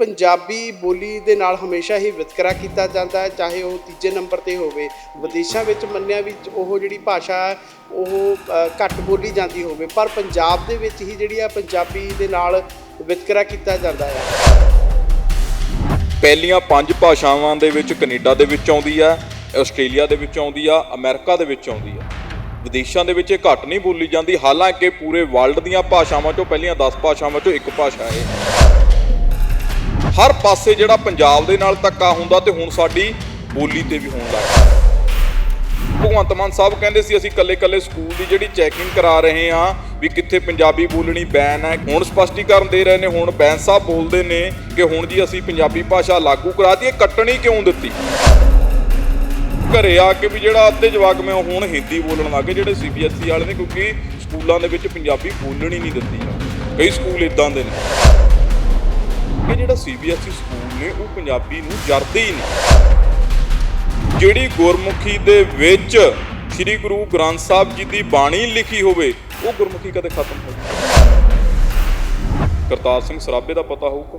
ਪੰਜਾਬੀ ਬੋਲੀ ਦੇ ਨਾਲ ਹਮੇਸ਼ਾ ਹੀ ਵਿਤਕਰਾ ਕੀਤਾ ਜਾਂਦਾ ਹੈ, ਚਾਹੇ ਉਹ ਤੀਜੇ ਨੰਬਰ ਤੇ ਹੋਵੇ। ਵਿਦੇਸ਼ਾਂ ਵਿੱਚ ਮੰਨਿਆ ਵਿੱਚ ਉਹ ਜਿਹੜੀ ਭਾਸ਼ਾ ਉਹ ਘੱਟ ਬੋਲੀ ਜਾਂਦੀ ਹੋਵੇ। ਪਰ ਪੰਜਾਬ ਦੇ ਵਿੱਚ ਹੀ ਜਿਹੜੀ ਆ ਪੰਜਾਬੀ ਦੇ ਨਾਲ ਵਿਤਕਰਾ ਕੀਤਾ ਜਾਂਦਾ ਹੈ। ਪਹਿਲੀਆਂ ਪੰਜ ਭਾਸ਼ਾਵਾਂ ਦੇ ਵਿੱਚ ਕੈਨੇਡਾ ਦੇ ਵਿੱਚ ਆਉਂਦੀ ਆ, ਆਸਟ੍ਰੇਲੀਆ ਦੇ ਵਿੱਚ ਆਉਂਦੀ ਆ, ਅਮਰੀਕਾ ਦੇ ਵਿੱਚ ਆਉਂਦੀ ਆ। ਵਿਦੇਸ਼ਾਂ ਦੇ ਵਿੱਚ ਇਹ ਘੱਟ ਨਹੀਂ ਬੋਲੀ ਜਾਂਦੀ, ਹਾਲਾਂਕਿ ਪੂਰੇ ਵਰਲਡ ਦੀਆਂ ਭਾਸ਼ਾਵਾਂ ਚੋਂ ਪਹਿਲੀਆਂ 10 ਭਾਸ਼ਾਵਾਂ ਚੋਂ ਇੱਕ ਭਾਸ਼ਾ ਹੈ। ਹਰ ਪਾਸੇ ਜਿਹੜਾ ਪੰਜਾਬ ਦੇ ਨਾਲ ਧੱਕਾ ਹੁੰਦਾ ਤੇ ਹੁਣ ਸਾਡੀ ਬੋਲੀ ਤੇ ਵੀ ਹੋਣ ਲੱਗ ਭਗਵੰਤ ਮਾਨ ਸਾਹਿਬ ਕਹਿੰਦੇ ਸੀ, ਅਸੀਂ ਕੱਲੇ-ਕੱਲੇ ਸਕੂਲ ਦੀ ਜਿਹੜੀ ਚੈਕਿੰਗ ਕਰਾ ਰਹੇ ਹਾਂ ਵੀ ਕਿੱਥੇ ਪੰਜਾਬੀ ਬੋਲਣੀ ਬੈਨ ਹੈ। ਹੁਣ ਸਪਸ਼ਟੀਕਰਨ ਦੇ ਰਹੇ ਨੇ, ਹੁਣ ਬੈਂਸ ਸਾਹਿਬ ਬੋਲਦੇ ਨੇ ਕਿ ਹੁਣ ਜੀ ਅਸੀਂ ਪੰਜਾਬੀ ਭਾਸ਼ਾ ਲਾਗੂ ਕਰਾ ਦਈਏ, ਕੱਟਣੀ ਕਿਉਂ ਦਿੱਤੀ? ਘਰੇ ਆ ਕੇ ਵੀ ਜਿਹੜਾ ਅੱਧੇ ਜਵਾਕ ਮੈਂ ਹੁਣ ਹਿੰਦੀ ਬੋਲਣ ਲੱਗੇ ਜਿਹੜੇ ਸੀਬੀਐਸਈ ਵਾਲੇ ਨੇ, ਕਿਉਂਕਿ ਸਕੂਲਾਂ ਦੇ ਵਿੱਚ ਪੰਜਾਬੀ ਬੋਲਣੀ ਨਹੀਂ ਦਿੱਤੀ। ਕਈ ਸਕੂਲ ਇਦਾਂ ਦੇ ਨੇ। ਕਿ ਜਿਹੜਾ ਸੀਬੀਐਸਈ ਸਕੂਲ ਨੇ, ਉਹ ਪੰਜਾਬੀ ਨੂੰ ਜਰਦੇ ਹੀ ਨਹੀਂ। ਜਿਹੜੀ ਗੁਰਮੁਖੀ ਦੇ ਵਿੱਚ ਸ੍ਰੀ ਗੁਰੂ ਗ੍ਰੰਥ ਸਾਹਿਬ ਜੀ ਦੀ ਬਾਣੀ ਲਿਖੀ ਹੋਵੇ, ਉਹ ਗੁਰਮੁਖੀ ਕਦੇ ਖਤਮ ਹੋ ਕਰਤਾਰ ਸਿੰਘ ਸਰਾਭੇ ਦਾ ਪਤਾ ਹੋਊਗਾ,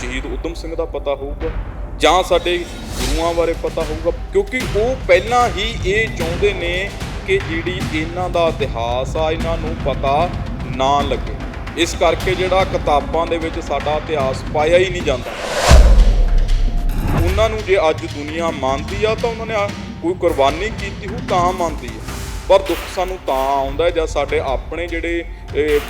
ਸ਼ਹੀਦ ਉਦਮ ਸਿੰਘ ਦਾ ਪਤਾ ਹੋਊਗਾ, ਜਾਂ ਸਾਡੇ ਗੁਰੂਆਂ ਬਾਰੇ ਪਤਾ ਹੋਊਗਾ, ਕਿਉਂਕਿ ਉਹ ਪਹਿਲਾਂ ਹੀ ਇਹ ਚਾਹੁੰਦੇ ਨੇ ਕਿ ਜਿਹੜੀ ਇਹਨਾਂ ਦਾ ਇਤਿਹਾਸ ਆ, ਇਹਨਾਂ ਨੂੰ ਪਤਾ ਨਾ ਲੱਗੇ। ਇਸ ਕਰਕੇ ਜਿਹੜਾ ਕਿਤਾਬਾਂ ਦੇ ਵਿੱਚ ਸਾਡਾ ਇਤਿਹਾਸ ਪਾਇਆ ਹੀ ਨਹੀਂ ਜਾਂਦਾ। ਉਹਨਾਂ ਨੂੰ ਜੇ ਅੱਜ ਦੁਨੀਆ ਮੰਨਦੀ ਆ ਤਾਂ ਉਹਨਾਂ ਨੇ ਕੋਈ ਕੁਰਬਾਨੀ ਕੀਤੀ ਹੋ ਤਾਂ ਮੰਨਦੀ ਆ। ਪਰ ਦੁੱਖ ਸਾਨੂੰ ਤਾਂ ਆਉਂਦਾ ਹੈ ਜਦ ਸਾਡੇ ਆਪਣੇ ਜਿਹੜੇ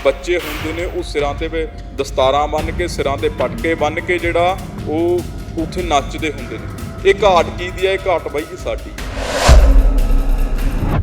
ਬੱਚੇ ਹੁੰਦੇ ਨੇ, ਉਹ ਸਿਰਾਂ ਤੇ ਦਸਤਾਰਾਂ ਬੰਨ੍ਹ ਕੇ, ਸਿਰਾਂ ਤੇ ਪਟਕੇ ਬੰਨ੍ਹ ਕੇ ਜਿਹੜਾ ਉਹ ਉੱਥੇ ਨੱਚਦੇ ਹੁੰਦੇ ਨੇ। ਇਹ ਘਾਟ ਕੀ ਦੀ ਹੈ ਇਹ ਘਾਟ ਬਾਈ ਜੀ ਸਾਡੀ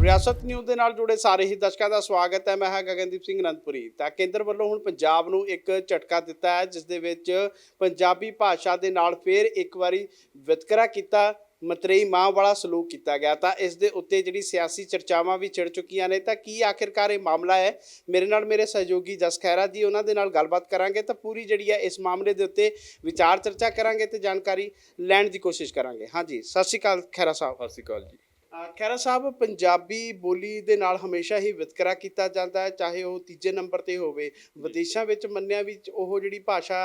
ਰਿਆਸਤ ਨਿਊਜ਼ ਦੇ ਨਾਲ ਜੁੜੇ ਸਾਰੇ ਹੀ ਦਰਸ਼ਕਾਂ ਦਾ ਸਵਾਗਤ ਹੈ। ਮੈਂ ਹਾਂ ਗਗਨਦੀਪ ਸਿੰਘ ਅਨੰਦਪੁਰੀ। ਤਾਂ ਕੇਂਦਰ ਵੱਲੋਂ ਹੁਣ ਪੰਜਾਬ ਨੂੰ ਇੱਕ ਝਟਕਾ ਦਿੱਤਾ ਹੈ, ਜਿਸ ਦੇ ਵਿੱਚ ਪੰਜਾਬੀ ਭਾਸ਼ਾ ਦੇ ਨਾਲ ਫੇਰ ਇੱਕ ਵਾਰੀ ਵਿਤਕਰਾ ਕੀਤਾ, ਮਤਰੇਈ ਮਾਂ ਵਾਲਾ ਸਲੂਕ ਕੀਤਾ ਗਿਆ। ਤਾਂ ਇਸ ਦੇ ਉੱਤੇ ਜਿਹੜੀ ਸਿਆਸੀ ਚਰਚਾਵਾਂ ਵੀ ਛਿੜ ਚੁੱਕੀਆਂ ਨੇ, ਤਾਂ ਕੀ ਆਖਿਰਕਾਰ ਇਹ ਮਾਮਲਾ ਹੈ? ਮੇਰੇ ਨਾਲ ਮੇਰੇ ਸਹਿਯੋਗੀ ਜਸ ਖਹਿਰਾ ਜੀ, ਉਹਨਾਂ ਦੇ ਨਾਲ ਗੱਲਬਾਤ ਕਰਾਂਗੇ। ਤਾਂ ਪੂਰੀ ਜਿਹੜੀ ਹੈ ਇਸ ਮਾਮਲੇ ਦੇ ਉੱਤੇ ਵਿਚਾਰ ਚਰਚਾ ਕਰਾਂਗੇ ਤੇ ਜਾਣਕਾਰੀ ਲੈਣ ਦੀ ਕੋਸ਼ਿਸ਼ ਕਰਾਂਗੇ। ਹਾਂਜੀ, ਸਤਿ ਸ਼੍ਰੀ ਅਕਾਲ ਖਹਿਰਾ ਸਾਹਿਬ। ਸਤਿ ਸ਼੍ਰੀ ਅਕਾਲ ਜੀ। ਅ, ਖਹਿਰਾ ਸਾਹਿਬ ਪੰਜਾਬੀ ਬੋਲੀ ਦੇ ਨਾਲ ਹਮੇਸ਼ਾ ਹੀ ਵਿਤਕਰਾ ਕੀਤਾ ਜਾਂਦਾ ਹੈ ਚਾਹੇ ਉਹ ਤੀਜੇ ਨੰਬਰ ਤੇ ਹੋਵੇ। ਵਿਦੇਸ਼ਾਂ ਵਿੱਚ ਮੰਨਿਆ ਵਿੱਚ ਉਹ ਜਿਹੜੀ ਭਾਸ਼ਾ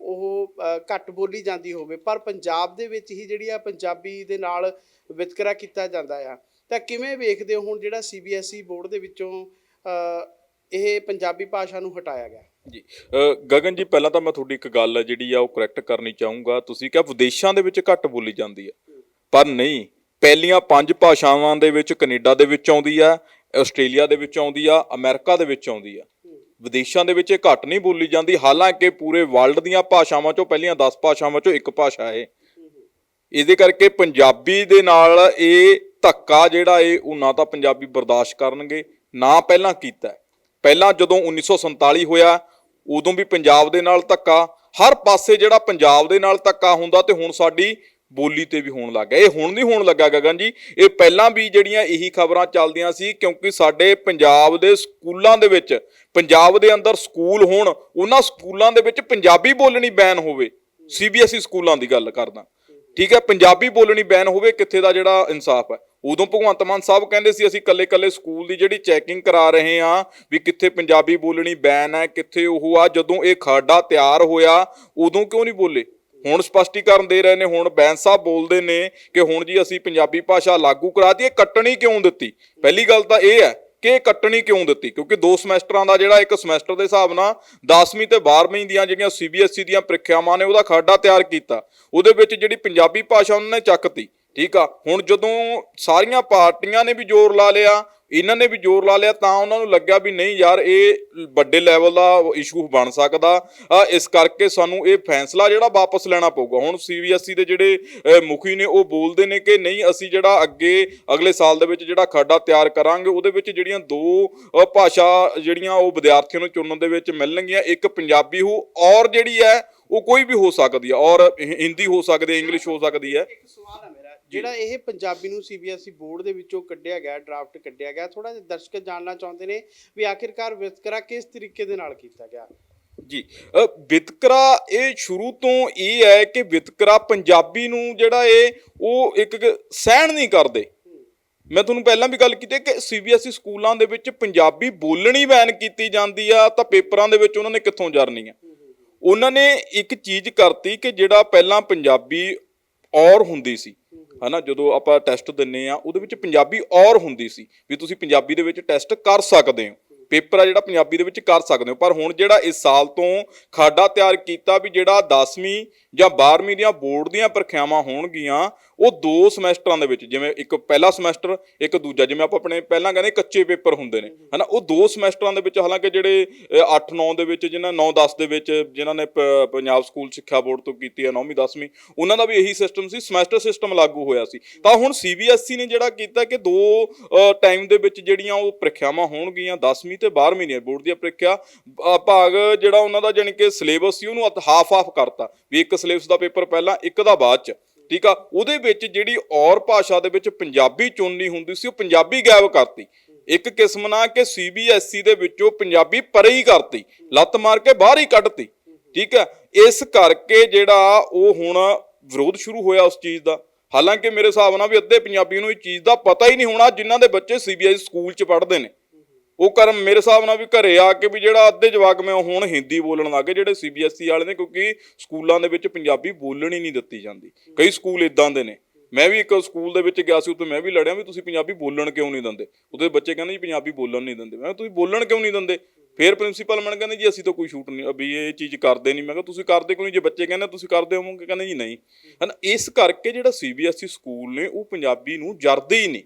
ਉਹ ਘੱਟ ਬੋਲੀ ਜਾਂਦੀ ਹੋਵੇ ਪਰ ਪੰਜਾਬ ਦੇ ਵਿੱਚ ਹੀ ਜਿਹੜੀ ਆ ਪੰਜਾਬੀ ਦੇ ਨਾਲ ਵਿਤਕਰਾ ਕੀਤਾ ਜਾਂਦਾ ਆ। ਤਾਂ ਕਿਵੇਂ ਵੇਖਦੇ ਹੋ ਹੁਣ ਜਿਹੜਾ ਸੀਬੀਐਸਈ ਬੋਰਡ ਦੇ ਵਿੱਚੋਂ ਇਹ ਪੰਜਾਬੀ ਭਾਸ਼ਾ ਨੂੰ ਹਟਾਇਆ ਗਿਆ? ਜੀ ਗਗਨ ਜੀ ਪਹਿਲਾਂ ਤਾਂ ਮੈਂ ਤੁਹਾਡੀ ਇੱਕ ਗੱਲ ਜਿਹੜੀ ਆ ਉਹ ਕਰੈਕਟ ਕਰਨੀ ਚਾਹੂੰਗਾ। ਤੁਸੀਂ ਕਿਹਾ ਵਿਦੇਸ਼ਾਂ ਦੇ ਵਿੱਚ ਘੱਟ ਬੋਲੀ ਜਾਂਦੀ ਹੈ ਪਰ ਨਹੀਂ ਪਹਿਲੀਆਂ ਪੰਜ ਭਾਸ਼ਾਵਾਂ ਦੇ ਵਿੱਚ ਕੈਨੇਡਾ ਦੇ ਵਿੱਚ ਆਉਂਦੀ ਆ, ਆਸਟ੍ਰੇਲੀਆ ਦੇ ਵਿੱਚ ਆਉਂਦੀ ਆ, ਅਮਰੀਕਾ ਦੇ ਵਿੱਚ ਆਉਂਦੀ ਆ। ਵਿਦੇਸ਼ਾਂ ਦੇ ਵਿੱਚ ਇਹ ਘੱਟ ਨਹੀਂ ਬੋਲੀ ਜਾਂਦੀ, ਹਾਲਾਂਕਿ ਪੂਰੇ ਵਰਲਡ ਦੀਆਂ ਭਾਸ਼ਾਵਾਂ ਚੋਂ ਪਹਿਲੀਆਂ 10 ਭਾਸ਼ਾਵਾਂ ਚੋਂ ਇੱਕ ਭਾਸ਼ਾ ਹੈ ਇਹਦੇ ਕਰਕੇ ਪੰਜਾਬੀ ਦੇ ਨਾਲ ਇਹ ਧੱਕਾ ਜਿਹੜਾ ਇਹ, ਉਹ ਨਾ ਤਾਂ ਪੰਜਾਬੀ ਬਰਦਾਸ਼ਤ ਕਰਨਗੇ, ਨਾ ਪਹਿਲਾਂ ਕੀਤਾ। ਪਹਿਲਾਂ ਜਦੋਂ 1947 ਹੋਇਆ, ਉਦੋਂ ਵੀ ਪੰਜਾਬ ਦੇ ਨਾਲ ਧੱਕਾ, ਹਰ ਪਾਸੇ ਜਿਹੜਾ ਪੰਜਾਬ ਦੇ ਨਾਲ ਧੱਕਾ ਹੁੰਦਾ ਤੇ ਹੁਣ ਸਾਡੀ ਬੋਲੀ ਤੇ ਵੀ ਹੋਣ ਲੱਗਾ ਇਹ ਹੁਣ ਨਹੀਂ ਹੋਣ ਲੱਗਾ ਗਗਨ ਜੀ। ਇਹ ਪਹਿਲਾਂ ਵੀ ਜਿਹੜੀਆਂ ਇਹੀ ਖਬਰਾਂ ਚੱਲਦੀਆਂ ਸੀ, ਕਿਉਂਕਿ ਸਾਡੇ ਪੰਜਾਬ ਦੇ ਸਕੂਲਾਂ ਦੇ ਵਿੱਚ, ਪੰਜਾਬ ਦੇ ਅੰਦਰ ਸਕੂਲ ਹੋਣ, ਉਹਨਾਂ ਸਕੂਲਾਂ ਦੇ ਵਿੱਚ ਪੰਜਾਬੀ ਬੋਲਣੀ ਬੈਨ ਹੋਵੇ। ਸੀਬੀਐਸਈ ਸਕੂਲਾਂ ਦੀ ਗੱਲ ਕਰਦਾ। ਠੀਕ ਹੈ, ਪੰਜਾਬੀ ਬੋਲਣੀ ਬੈਨ ਹੋਵੇ, ਕਿੱਥੇ ਦਾ ਜਿਹੜਾ ਇਨਸਾਫ ਹੈ। ਉਦੋਂ ਭਗਵੰਤ ਮਾਨ ਸਾਹਿਬ ਕਹਿੰਦੇ ਸੀ, ਅਸੀਂ ਕੱਲੇ-ਕੱਲੇ ਸਕੂਲ ਦੀ ਜਿਹੜੀ ਚੈਕਿੰਗ ਕਰਾ ਰਹੇ ਹਾਂ, ਵੀ ਕਿੱਥੇ ਪੰਜਾਬੀ ਬੋਲਣੀ ਬੈਨ ਹੈ, ਕਿੱਥੇ ਉਹ ਆ। ਜਦੋਂ ਇਹ ਖਾਡਾ ਤਿਆਰ ਹੋਇਆ, ਉਦੋਂ ਕਿਉਂ ਨਹੀਂ ਬੋਲੇ? ਹੁਣ ਸਪਸ਼ਟੀਕਰਨ ਦੇ ਰਹੇ ਨੇ, ਹੁਣ ਬੈਂਸ ਸਾਹਿਬ ਬੋਲਦੇ ਨੇ ਕਿ ਹੁਣ ਜੀ ਅਸੀਂ ਪੰਜਾਬੀ ਭਾਸ਼ਾ ਲਾਗੂ ਕਰਾਤੀ ਇਹ ਕੱਟਣੀ ਕਿਉਂ ਦਿੱਤੀ? ਪਹਿਲੀ ਗੱਲ ਤਾਂ ਇਹ ਹੈ ਕਿ ਇਹ ਕੱਟਣੀ ਕਿਉਂ ਦਿੱਤੀ? ਕਿਉਂਕਿ ਦੋ ਸਮੈਸਟਰਾਂ ਦਾ ਜਿਹੜਾ ਇੱਕ ਸਮੈਸਟਰ ਦੇ ਹਿਸਾਬ ਨਾਲ 10ਵੀਂ ਤੇ 12ਵੀਂ ਦੀਆਂ ਜਿਹੜੀਆਂ ਸੀਬੀਐਸਈ ਦੀਆਂ ਪ੍ਰੀਖਿਆਵਾਂ ਨੇ, ਉਹਦਾ ਖਾਡਾ ਤਿਆਰ ਕੀਤਾ। ਉਹਦੇ ਵਿੱਚ ਜਿਹੜੀ ਪੰਜਾਬੀ ਭਾਸ਼ਾ ਉਹਨਾਂ ਨੇ ਚੱਕਤੀ, ਠੀਕ ਆ? ਹੁਣ ਜਦੋਂ ਸਾਰੀਆਂ ਪਾਰਟੀਆਂ ਨੇ ਵੀ ਜ਼ੋਰ ਲਾ ਲਿਆ ਇਹਨਾਂ ਨੇ ਵੀ ਜ਼ੋਰ ਲਾ ਲਿਆ ਤਾਂ ਉਹਨਾਂ ਨੂੰ ਲੱਗਿਆ ਵੀ ਨਹੀਂ ਯਾਰ, ਇਹ ਵੱਡੇ ਲੈਵਲ ਦਾ ਇਸ਼ੂ ਬਣ ਸਕਦਾ। ਇਸ ਕਰਕੇ ਸਾਨੂੰ ਇਹ ਫੈਸਲਾ ਜਿਹੜਾ ਵਾਪਸ ਲੈਣਾ ਪਊਗਾ। ਹੁਣ ਸੀਬੀਐਸਈ ਦੇ ਜਿਹੜੇ ਮੁਖੀ ਨੇ ਉਹ ਬੋਲਦੇ ਨੇ ਕਿ ਨਹੀਂ, ਅਸੀਂ ਜਿਹੜਾ ਅੱਗੇ ਅਗਲੇ ਸਾਲ ਦੇ ਵਿੱਚ ਜਿਹੜਾ ਖਾਡਾ ਤਿਆਰ ਕਰਾਂਗੇ, ਉਹਦੇ ਵਿੱਚ ਜਿਹੜੀਆਂ ਦੋ ਭਾਸ਼ਾ ਜਿਹੜੀਆਂ ਉਹ ਵਿਦਿਆਰਥੀਆਂ ਨੂੰ ਚੁਣਨ ਦੇ ਵਿੱਚ ਮਿਲਣਗੀਆਂ, ਇੱਕ ਪੰਜਾਬੀ ਹੋ, ਔਰ ਜਿਹੜੀ ਹੈ, ਉਹ ਕੋਈ ਵੀ ਹੋ ਸਕਦੀ ਹੈ, ਔਰ ਹਿੰਦੀ ਹੋ ਸਕਦੀ ਹੈ, ਇੰਗਲਿਸ਼ ਹੋ ਸਕਦੀ ਹੈ। ਇੱਕ ਸਵਾਲ ਹੈ ਜਿਹੜਾ ਇਹ ਪੰਜਾਬੀ ਨੂੰ ਸੀਬੀਐਸਈ ਬੋਰਡ ਦੇ ਵਿੱਚੋਂ ਕੱਢਿਆ ਗਿਆ ਡਰਾਫਟ ਕੱਢਿਆ ਗਿਆ ਥੋੜਾ ਜਿਹਾ ਦਰਸ਼ਕ ਜਾਣਨਾ ਚਾਹੁੰਦੇ ਨੇ ਵੀ ਆਖਿਰਕਾਰ ਵਿਤਕਰਾ ਕਿਸ ਤਰੀਕੇ ਦੇ ਨਾਲ ਕੀਤਾ ਗਿਆ। ਜੀ ਵਿਤਕਰਾ ਇਹ ਸ਼ੁਰੂ ਤੋਂ ਇਹ ਹੈ ਕਿ ਵਿਤਕਰਾ ਪੰਜਾਬੀ ਨੂੰ ਜਿਹੜਾ ਇਹ ਉਹ ਇੱਕ ਸਹਿਣ ਨਹੀਂ ਕਰਦੇ। ਮੈਂ ਤੁਹਾਨੂੰ ਪਹਿਲਾਂ ਵੀ ਗੱਲ ਕੀਤੀ ਕਿ ਸੀਬੀਐਸਈ ਸਕੂਲਾਂ ਦੇ ਵਿੱਚ ਪੰਜਾਬੀ ਬੋਲਣੀ ਬੈਨ ਕੀਤੀ ਜਾਂਦੀ ਆ ਤਾਂ ਪੇਪਰਾਂ ਦੇ ਵਿੱਚ ਉਹਨਾਂ ਨੇ ਕਿੱਥੋਂ ਜਰਨੀ ਆ। ਉਹਨਾਂ ਨੇ ਇੱਕ ਚੀਜ਼ ਕਰਤੀ ਕਿ ਜਿਹੜਾ ਪਹਿਲਾਂ ਪੰਜਾਬੀ ਔਰ ਹੁੰਦੀ ਸੀ। ਹਨਾ, ਜਦੋਂ ਆਪਾਂ ਟੈਸਟ ਦਿੰਨੇ ਆ, ਉਹਦੇ ਵਿੱਚ ਪੰਜਾਬੀ ਔਰ ਹੁੰਦੀ ਸੀ, ਵੀ ਤੁਸੀਂ ਪੰਜਾਬੀ ਦੇ ਵਿੱਚ ਟੈਸਟ ਕਰ ਸਕਦੇ ਹੋ। ਪੇਪਰ ਆ ਜਿਹੜਾ ਪੰਜਾਬੀ ਦੇ ਵਿੱਚ ਕਰ ਸਕਦੇ ਹੋ। ਪਰ ਹੁਣ ਜਿਹੜਾ ਇਸ ਸਾਲ ਤੋਂ ਖਾਡਾ ਤਿਆਰ ਕੀਤਾ ਵੀ ਜਿਹੜਾ 10ਵੀਂ ਜਾਂ 12ਵੀਂ ਦੀਆਂ ਬੋਰਡ ਦੀਆਂ ਪ੍ਰੀਖਿਆਵਾਂ ਹੋਣਗੀਆਂ, ਉਹ ਦੋ ਸਮੈਸਟਰਾਂ ਦੇ ਵਿੱਚ, ਜਿਵੇਂ ਇੱਕ ਪਹਿਲਾ ਸਮੈਸਟਰ, ਇੱਕ ਦੂਜਾ, ਜਿਵੇਂ ਆਪਾਂ ਆਪਣੇ ਪਹਿਲਾਂ ਕਹਿੰਦੇ ਕੱਚੇ ਪੇਪਰ ਹੁੰਦੇ ਨੇ, ਹਨਾ, ਉਹ ਦੋ ਸਮੈਸਟਰਾਂ ਦੇ ਵਿੱਚ ਹਾਲਾਂਕਿ ਜਿਹੜੇ 8 9 ਦੇ ਵਿੱਚ ਜਿਨ੍ਹਾਂ 9 10 ਦੇ ਵਿੱਚ ਜਿਨ੍ਹਾਂ ਨੇ ਪ- ਪੰਜਾਬ ਸਕੂਲ ਸਿੱਖਿਆ ਬੋਰਡ ਤੋਂ ਕੀਤੀ ਹੈ 9ਵੀਂ 10ਵੀਂ ਉਹਨਾਂ ਦਾ ਵੀ ਇਹੀ ਸਿਸਟਮ ਸੀ, ਸਮੈਸਟਰ ਸਿਸਟਮ ਲਾਗੂ ਹੋਇਆ ਸੀ। ਤਾਂ ਹੁਣ ਸੀਬੀਐਸਈ ਨੇ ਜਿਹੜਾ ਕੀਤਾ ਕਿ ਦੋ ਟਾਈਮ ਦੇ ਵਿੱਚ ਜਿਹੜੀਆਂ ਉਹ ਪ੍ਰੀਖਿਆਵਾਂ ਹੋਣਗੀਆਂ 10ਵੀਂ ਤੇ 12ਵੀਂ ਦੀਆਂ ਬੋਰਡ ਦੀਆਂ ਪ੍ਰੀਖਿਆ। ਭਾਗ ਜਿਹੜਾ ਉਹਨਾਂ ਦਾ ਜਾਣੀ ਕਿ ਸਿਲੇਬਸ ਸੀ, ਉਹਨੂੰ ਹਾਫ ਹਾਫ ਕਰਤਾ ਵੀ ਇੱਕ ਸਿਲੇਬਸ ਦਾ ਪੇਪਰ ਪਹਿਲਾਂ, ਇੱਕ ਦਾ ਬਾਅਦ ਚ, ਠੀਕ ਆ? ਉਹਦੇ ਵਿੱਚ ਜਿਹੜੀ ਔਰ ਭਾਸ਼ਾ ਦੇ ਵਿੱਚ ਪੰਜਾਬੀ ਚੁਣਨੀ ਹੁੰਦੀ ਸੀ, ਉਹ ਪੰਜਾਬੀ ਗਾਇਬ ਕਰਤੀ। ਇੱਕ ਕਿਸਮ ਨਾਲ ਕਿ ਸੀਬੀਐਸਈ ਦੇ ਵਿੱਚੋਂ ਪੰਜਾਬੀ ਪਰੇ ਹੀ ਕਰਤੀ, ਲੱਤ ਮਾਰ ਕੇ ਬਾਹਰ ਹੀ ਕੱਢਤੀ, ਠੀਕ ਹੈ ਇਸ ਕਰਕੇ ਜਿਹੜਾ ਉਹ ਹੁਣ ਵਿਰੋਧ ਸ਼ੁਰੂ ਹੋਇਆ ਉਸ ਚੀਜ਼ ਦਾ। ਹਾਲਾਂਕਿ ਮੇਰੇ ਹਿਸਾਬ ਨਾਲ ਵੀ ਅੱਧੇ ਪੰਜਾਬੀ ਨੂੰ ਇਹ ਚੀਜ਼ ਦਾ ਪਤਾ ਹੀ ਨਹੀਂ ਹੋਣਾ, ਜਿਨ੍ਹਾਂ ਦੇ ਬੱਚੇ ਸੀਬੀਐਸਈ ਸਕੂਲ 'ਚ ਪੜ੍ਹਦੇ ਨੇ। ਉਹ ਕਰਮ ਮੇਰੇ ਹਿਸਾਬ ਨਾਲ ਵੀ ਘਰੇ ਆ ਕੇ ਵੀ ਜਿਹੜਾ ਅੱਧੇ ਜਵਾਕ ਮੈਂ ਹੁਣ ਹਿੰਦੀ ਬੋਲਣ ਲੱਗੇ ਜਿਹੜੇ ਸੀਬੀਐਸਈ ਵਾਲੇ ਨੇ, ਕਿਉਂਕਿ ਸਕੂਲਾਂ ਦੇ ਵਿੱਚ ਪੰਜਾਬੀ ਬੋਲਣ ਹੀ ਨਹੀਂ ਦਿੱਤੀ ਜਾਂਦੀ। ਕਈ ਸਕੂਲ ਇਦਾਂ ਦੇ ਨੇ। ਮੈਂ ਵੀ ਇੱਕ ਸਕੂਲ ਦੇ ਵਿੱਚ ਗਿਆ ਸੀ, ਉੱਥੇ ਮੈਂ ਵੀ ਲੜਿਆ ਵੀ ਤੁਸੀਂ ਪੰਜਾਬੀ ਬੋਲਣ ਕਿਉਂ ਨਹੀਂ ਦਿੰਦੇ? ਉੱਥੇ ਬੱਚੇ ਕਹਿੰਦੇ ਜੀ ਪੰਜਾਬੀ ਬੋਲਣ ਨਹੀਂ ਦਿੰਦੇ। ਮੈਂ ਕਿਹਾ, ਤੁਸੀਂ ਬੋਲਣ ਕਿਉਂ ਨਹੀਂ ਦਿੰਦੇ? ਫਿਰ ਪ੍ਰਿੰਸੀਪਲ ਮੈਨੂੰ ਕਹਿੰਦੇ ਜੀ, ਅਸੀਂ ਤਾਂ ਕੋਈ ਸ਼ੂਟ ਨਹੀਂ ਵੀ ਇਹ ਚੀਜ਼ ਕਰਦੇ ਨਹੀਂ। ਮੈਂ ਕਿਹਾ, ਤੁਸੀਂ ਕਰਦੇ ਕਿਉਂ ਨਹੀਂ? ਜੇ ਬੱਚੇ ਕਹਿੰਦੇ ਤੁਸੀਂ ਕਰਦੇ ਹੋਵੋਗੇ? ਕਹਿੰਦੇ ਜੀ, ਨਹੀਂ। ਹਨਾ, ਇਸ ਕਰਕੇ ਜਿਹੜਾ ਸੀਬੀਐਸਈ ਸਕੂਲ ਨੇ, ਉਹ ਪੰਜਾਬੀ ਨੂੰ ਜਰਦੇ ਹੀ ਨਹੀਂ।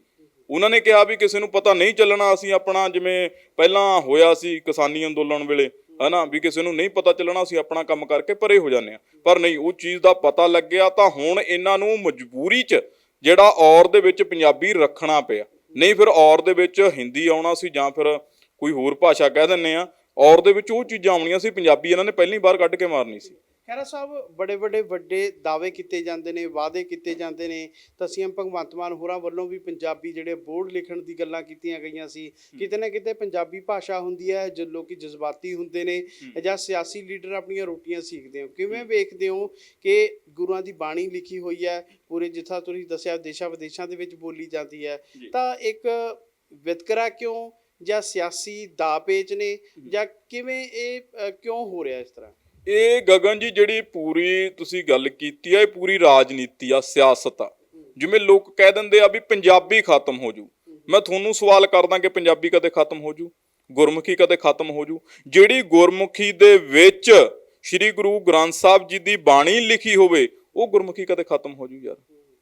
ਉਹਨਾਂ ਨੇ ਕਿਹਾ ਵੀ ਕਿਸੇ ਨੂੰ ਪਤਾ ਨਹੀਂ ਚੱਲਣਾ ਅਸੀਂ ਆਪਣਾ ਜਿਵੇਂ ਪਹਿਲਾਂ ਹੋਇਆ ਸੀ ਕਿਸਾਨੀ ਅੰਦੋਲਨ ਵੇਲੇ, ਹਨਾ, ਵੀ ਕਿਸੇ ਨੂੰ ਨਹੀਂ ਪਤਾ ਚੱਲਣਾ ਅਸੀਂ ਆਪਣਾ ਕੰਮ ਕਰਕੇ ਪਰੇ ਹੋ ਜਾਂਦੇ ਆ ਪਰ ਨਹੀਂ, ਉਹ ਚੀਜ਼ ਦਾ ਪਤਾ ਲੱਗਿਆ ਤਾਂ ਹੁਣ ਇਹਨਾਂ ਨੂੰ ਮਜਬੂਰੀ 'ਚ ਜਿਹੜਾ ਔਰ ਦੇ ਵਿੱਚ ਪੰਜਾਬੀ ਰੱਖਣਾ ਪਿਆ। ਨਹੀਂ ਫਿਰ ਔਰ ਦੇ ਵਿੱਚ ਹਿੰਦੀ ਆਉਣਾ ਸੀ ਜਾਂ ਫਿਰ ਕੋਈ ਹੋਰ ਭਾਸ਼ਾ ਕਹਿ ਦਿੰਨੇ ਆ ਔਰ ਦੇ ਵਿੱਚ ਉਹ ਚੀਜ਼ਾਂ ਆਉਣੀਆਂ ਸੀ, ਪੰਜਾਬੀ ਇਹਨਾਂ ਨੇ ਪਹਿਲੀ ਵਾਰ ਕੱਢ ਕੇ ਮਾਰਨੀ ਸੀ। ਖਹਿਰਾ ਸਾਹਿਬ ਬੜੇ ਵੱਡੇ ਵੱਡੇ ਦਾਅਵੇ ਕੀਤੇ ਜਾਂਦੇ ਨੇ ਵਾਅਦੇ ਕੀਤੇ ਜਾਂਦੇ ਨੇ। ਤਾਂ ਸੀਐਮ ਭਗਵੰਤ ਮਾਨ ਹੋਰਾਂ ਵੱਲੋਂ ਵੀ ਪੰਜਾਬੀ ਜਿਹੜੇ ਬੋਰਡ ਲਿਖਣ ਦੀ ਗੱਲਾਂ ਕੀਤੀਆਂ ਗਈਆਂ ਸੀ। ਕਿਤੇ ਨਾ ਕਿਤੇ ਪੰਜਾਬੀ ਭਾਸ਼ਾ ਹੁੰਦੀ ਹੈ ਜੋ ਲੋਕੀ ਜਜ਼ਬਾਤੀ ਹੁੰਦੇ ਨੇ ਜਾਂ ਸਿਆਸੀ ਲੀਡਰ ਆਪਣੀਆਂ ਰੋਟੀਆਂ ਸਿੱਖਦੇ ਹੋ। ਕਿਵੇਂ ਵੇਖਦੇ ਹੋ ਕਿ ਗੁਰੂਆਂ ਦੀ ਬਾਣੀ ਲਿਖੀ ਹੋਈ ਹੈ ਪੂਰੇ ਜਿੱਥਾ ਤੁਸੀਂ ਦੱਸਿਆ ਦੇਸ਼ਾਂ ਵਿਦੇਸ਼ਾਂ ਦੇ ਵਿੱਚ ਬੋਲੀ ਜਾਂਦੀ ਹੈ। ਤਾਂ ਇੱਕ ਵਿਤਕਰਾ ਕਿਉਂ ਜਾਂ ਸਿਆਸੀ ਦਾਅ ਪੇਚ ਨੇ ਜਾਂ ਕਿਵੇਂ ਇਹ ਕਿਉਂ ਹੋ ਰਿਹਾ ਇਸ ਤਰ੍ਹਾਂ? ਇਹ ਗਗਨ ਜੀ ਜਿਹੜੀ ਪੂਰੀ ਤੁਸੀਂ ਗੱਲ ਕੀਤੀ ਆ, ਇਹ ਪੂਰੀ ਰਾਜਨੀਤੀ ਆ, ਸਿਆਸਤ ਆ। ਜਿਵੇਂ ਲੋਕ ਕਹਿ ਦਿੰਦੇ ਆ ਵੀ ਪੰਜਾਬੀ ਖਤਮ ਹੋ ਜੂ। ਮੈਂ ਤੁਹਾਨੂੰ ਸਵਾਲ ਕਰਦਾ ਕਿ ਪੰਜਾਬੀ ਕਦੇ ਖਤਮ ਹੋ ਜੂ? ਗੁਰਮੁਖੀ ਕਦੇ ਖਤਮ ਹੋ ਜੂ? ਜਿਹੜੀ ਗੁਰਮੁਖੀ ਦੇ ਵਿੱਚ ਸ੍ਰੀ ਗੁਰੂ ਗ੍ਰੰਥ ਸਾਹਿਬ ਜੀ ਦੀ ਬਾਣੀ ਲਿਖੀ ਹੋਵੇ, ਉਹ ਗੁਰਮੁਖੀ ਕਦੇ ਖਤਮ ਹੋ ਜੂ ਯਾਰ?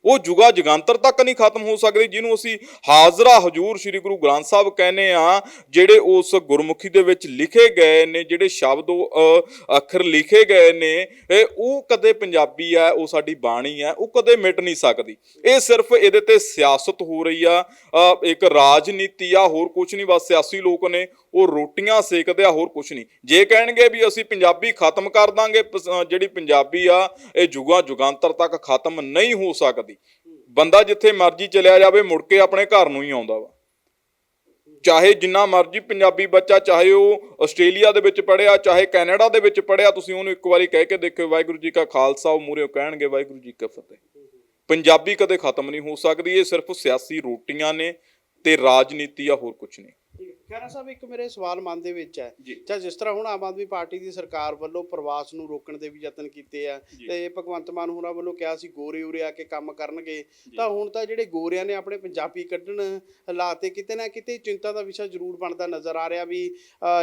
ਉਹ ਜੁਗਾ ਜਗਾਂਤਰ ਤੱਕ ਨਹੀਂ ਖਤਮ ਹੋ ਸਕਦੀ ਜਿਹਨੂੰ ਅਸੀਂ ਹਾਜ਼ਰਾ ਹਜੂਰ ਸ੍ਰੀ ਗੁਰੂ ਗ੍ਰੰਥ ਸਾਹਿਬ ਕਹਿੰਦੇ ਆ ਜਿਹੜੇ ਉਸ ਗੁਰਮੁਖੀ ਦੇ ਵਿੱਚ ਲਿਖੇ ਗਏ ਨੇ ਜਿਹੜੇ ਸ਼ਬਦ ਉਹ, ਅੱਖਰ ਲਿਖੇ ਗਏ ਨੇ ਇਹ ਉਹ ਕਦੇ ਪੰਜਾਬੀ ਆ ਉਹ ਸਾਡੀ ਬਾਣੀ ਆ ਉਹ ਕਦੇ ਮਿਟ ਨਹੀਂ ਸਕਦੀ। ਇਹ ਸਿਰਫ ਇਹਦੇ ਤੇ ਸਿਆਸਤ ਹੋ ਰਹੀ ਆ ਇੱਕ ਰਾਜਨੀਤੀ ਆ ਹੋਰ ਕੁਝ ਨਹੀਂ ਬਸ ਸਿਆਸੀ ਲੋਕ ਨੇ ਉਹ ਰੋਟੀਆਂ ਸੇਕਦੇ ਆ, ਹੋਰ ਕੁਝ ਨਹੀਂ। ਜੇ ਕਹਿਣਗੇ ਵੀ ਅਸੀਂ ਪੰਜਾਬੀ ਖਤਮ ਕਰ ਦਾਂਗੇ ਜਿਹੜੀ ਪੰਜਾਬੀ ਆ, ਇਹ ਜੁਗਾਂ ਜੁਗਾਂਤਰ ਤੱਕ ਖਤਮ ਨਹੀਂ ਹੋ ਸਕਦੀ। ਬੰਦਾ ਜਿੱਥੇ ਮਰਜ਼ੀ ਚਲਿਆ ਜਾਵੇ, ਮੁੜ ਕੇ ਆਪਣੇ ਘਰ ਨੂੰ ਹੀ ਆਉਂਦਾ ਵਾ। ਚਾਹੇ ਜਿੰਨਾ ਮਰਜ਼ੀ ਪੰਜਾਬੀ ਬੱਚਾ, ਚਾਹੇ ਉਹ ਆਸਟ੍ਰੇਲੀਆ ਦੇ ਵਿੱਚ ਪੜਿਆ ਚਾਹੇ ਕੈਨੇਡਾ ਦੇ ਵਿੱਚ ਪੜਿਆ ਤੁਸੀਂ ਉਹਨੂੰ ਇੱਕ ਵਾਰੀ ਕਹਿ ਕੇ ਦੇਖਿਓ, ਵਾਹਿਗੁਰੂ ਜੀ ਕਾ ਖਾਲਸਾ, ਉਹ ਮੂਹਰੇ ਕਹਿਣਗੇ, ਵਾਹਿਗੁਰੂ ਜੀ ਕੀ ਫਤਿਹ। ਪੰਜਾਬੀ ਕਦੇ ਖਤਮ ਨਹੀਂ ਹੋ ਸਕਦੀ, ਇਹ ਸਿਰਫ ਸਿਆਸੀ ਰੋਟੀਆਂ ਨੇ ਤੇ ਰਾਜਨੀਤੀ ਆ, ਹੋਰ ਕੁਝ ਨਹੀਂ। ਖੈਰਾ ਸਾਹਿਬ ਇੱਕ ਮੇਰੇ ਸਵਾਲ ਮਨ ਦੇ ਵਿੱਚ ਹੈ। ਜੀ। ਜਿਸ ਤਰ੍ਹਾਂ ਹੁਣ ਆਮ ਆਦਮੀ ਪਾਰਟੀ ਦੀ ਸਰਕਾਰ ਵੱਲੋਂ ਪ੍ਰਵਾਸ ਨੂੰ ਰੋਕਣ ਦੇ ਵੀ ਯਤਨ ਕੀਤੇ ਆ ਤੇ ਭਗਵੰਤ ਮਾਨ ਹੋਰਾਂ ਵੱਲੋਂ ਕਿਹਾ ਸੀ ਗੋਰੇ ਉਰੇ ਆ ਕੇ ਕੰਮ ਕਰਨਗੇ। ਤਾਂ ਹੁਣ ਤਾਂ ਜਿਹੜੇ ਗੋਰਿਆਂ ਨੇ ਆਪਣੇ ਪੰਜਾਬੀ ਕੱਢਣ ਹਾਲਾਤ ਤੇ ਕਿਤੇ ਨਾ ਕਿਤੇ ਚਿੰਤਾ ਦਾ ਵਿਸ਼ਾ ਜ਼ਰੂਰ ਬਣਦਾ ਨਜ਼ਰ ਆ ਰਿਹਾ ਵੀ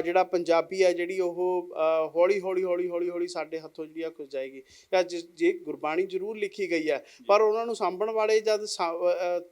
ਜਿਹੜਾ ਪੰਜਾਬੀ ਹੈ ਜਿਹੜੀ ਉਹ ਹੌਲੀ ਹੌਲੀ ਹੌਲੀ ਹੌਲੀ ਹੌਲੀ ਸਾਡੇ ਹੱਥੋਂ ਜਿਹੜੀ ਆ ਖੁੱਸ ਜਾਏਗੀ। ਜਾਂ ਜਿਸ- ਜੇ ਗੁਰਬਾਣੀ ਜ਼ਰੂਰ ਲਿਖੀ ਗਈ ਹੈ ਪਰ ਉਹਨਾਂ ਨੂੰ ਸਾਂਭਣ ਵਾਲੇ ਜਦ